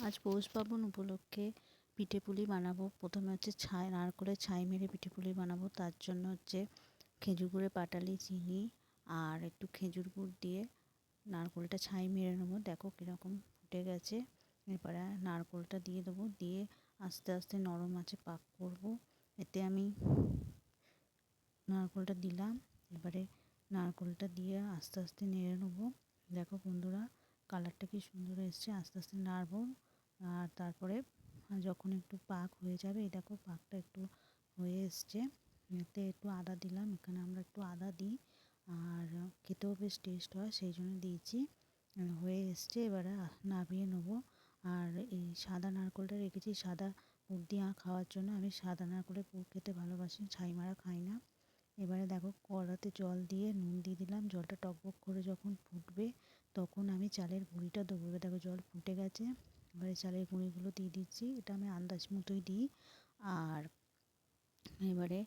আজ পৌষ পার্বণ উপলক্ষে পিঠে পুলি বানাবো। প্রথমে হচ্ছে ছাই নারকোলের ছাই মেরে পিঠে পুলি বানাবো। তার জন্য হচ্ছে খেজুর গুড়ে পাটালি, চিনি আর একটু খেজুর গুড় দিয়ে নারকোলটা ছাই মেরে নেব। দেখো কীরকম ফুটে গেছে। এরপরে নারকোলটা দিয়ে দেবো। দিয়ে আস্তে আস্তে নরম আছে পাক করব। এতে আমি নারকোলটা দিলাম। এবারে নারকোলটা দিয়ে আস্তে আস্তে নেড়ে নেব। দেখো বন্ধুরা, কালারটা কি সুন্দর এসছে। আস্তে আস্তে নাড়বো। আর তারপরে যখন একটু পাক হয়ে যাবে, এই দেখো পাকটা একটু হয়ে এসছে। এতে একটু আদা দিলাম, এখানে আমরা একটু আদা দিই। আর খেতেও বেশ টেস্ট হয়, সেই জন্য দিয়েছি। হয়ে এসছে, এবারে নামিয়ে নেব। আর এই সাদা নারকোলটা রেখেছি, সাদা পুর দিয়ে খাওয়ার জন্য। আমি সাদা নারকোলের পুর খেতে ভালোবাসি, ছাই মারা খাই না। এবারে দেখো কড়াতে জল দিয়ে নুন দিয়ে দিলাম। জলটা টকবক করে যখন ফুটবে, তখন আমি চালের গুঁড়িটা দেবো। দেখো জল ফুটে গেছে। এবারে চালের গুঁড়িগুলো দিয়ে দিচ্ছি। এটা আমি আন্দাজ মতোই দিই। আর এবারে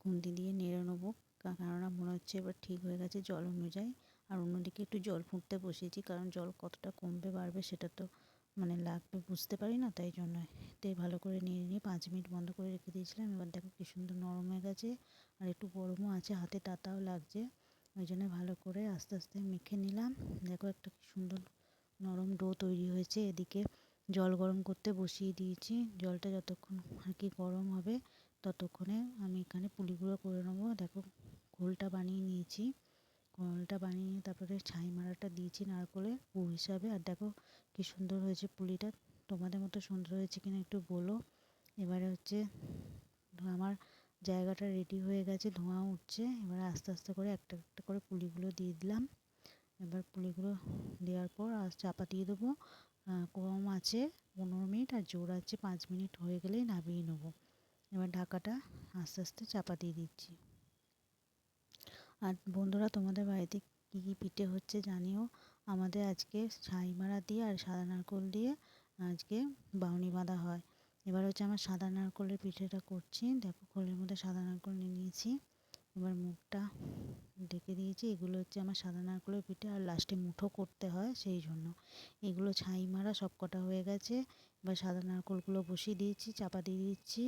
খুন্তি দিয়ে নেড়ে নেব। কেননা মনে হচ্ছে এবার ঠিক হয়ে গেছে জল অনুযায়ী। আর অন্যদিকে একটু জল ফুটতে বসিয়েছি, কারণ জল কতটা কমবে বাড়বে সেটা তো মানে লাগবে বুঝতে পারি না, তাই জন্য। তাই ভালো করে নিয়ে নিয়ে পাঁচ মিনিট বন্ধ করে রেখে দিয়েছিলাম। এবার দেখো কী সুন্দর নরম হয়ে গেছে। আর একটু গরমও আছে, হাতে তাতাও লাগছে। ওই জন্য ভালো করে আস্তে আস্তে মেখে নিলাম। দেখো একটা কি সুন্দর নরম ডো তৈরি হয়েছে এদিকে। জল গরম করতে বসিয়ে দিয়েছি। জলটা যতক্ষণ আর কি গরম হবে, ততক্ষণে আমি এখানে পুলিগুলো করে নেব। দেখো, ঘোলটা বানিয়ে নিয়েছি। ঘোলটা বানিয়ে নিয়ে তারপরে ছাই মারাটা দিয়েছি নারকোলের পুর হিসাবে। আর দেখো, কী সুন্দর হয়েছে পুলিটা। তোমাদের মতো সুন্দর হয়েছে কিনা একটু বলো। এবারে হচ্ছে আমার জায়গাটা রেডি হয়ে গেছে, ধোঁয়া উঠছে। এবারে আস্তে আস্তে করে একটা একটা করে পুলিগুলো দিয়ে দিলাম। এবার পুলিগুলো দেওয়ার পর আর চাপা দিয়ে দেবো। কম আছে, পনেরো মিনিট আর জোর আছে পাঁচ মিনিট হয়ে গেলেই নামিয়ে নেব। এবার ঢাকাটা আস্তে আস্তে চাপা দিয়ে দিচ্ছি। আর বন্ধুরা, তোমাদের বাড়িতে কী কী পিঠে হচ্ছে জানিও? আমাদের আজকে ছাই মারা দিয়ে আর সাদা নারকোল দিয়ে আজকে বাউনি বাঁধা হয়। এবার হচ্ছে আমার সাদা নারকোলের পিঠেটা করছি। দেখো, খোলের মধ্যে সাদা নারকোল নিয়ে নিয়েছি। এবার মুখটা ঢেকে দিয়েছি। এগুলো হচ্ছে আমার সাদা নারকোলের পিঠে আর লাস্টে মুঠো করতে হয় সেই জন্য। এগুলো ছাই মারা সব কটা হয়ে গেছে। এবার সাদা নারকোলগুলো বসিয়ে দিয়েছি, চাপা দিয়ে দিচ্ছি।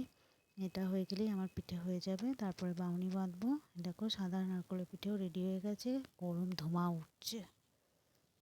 এটা হয়ে গেলেই আমার পিঠে হয়ে যাবে। তারপরে বাউনি বাঁধবো। দেখো সাদা নারকোলের পিঠেও রেডি হয়ে গেছে। গরম ধোঁয়া উঠছে।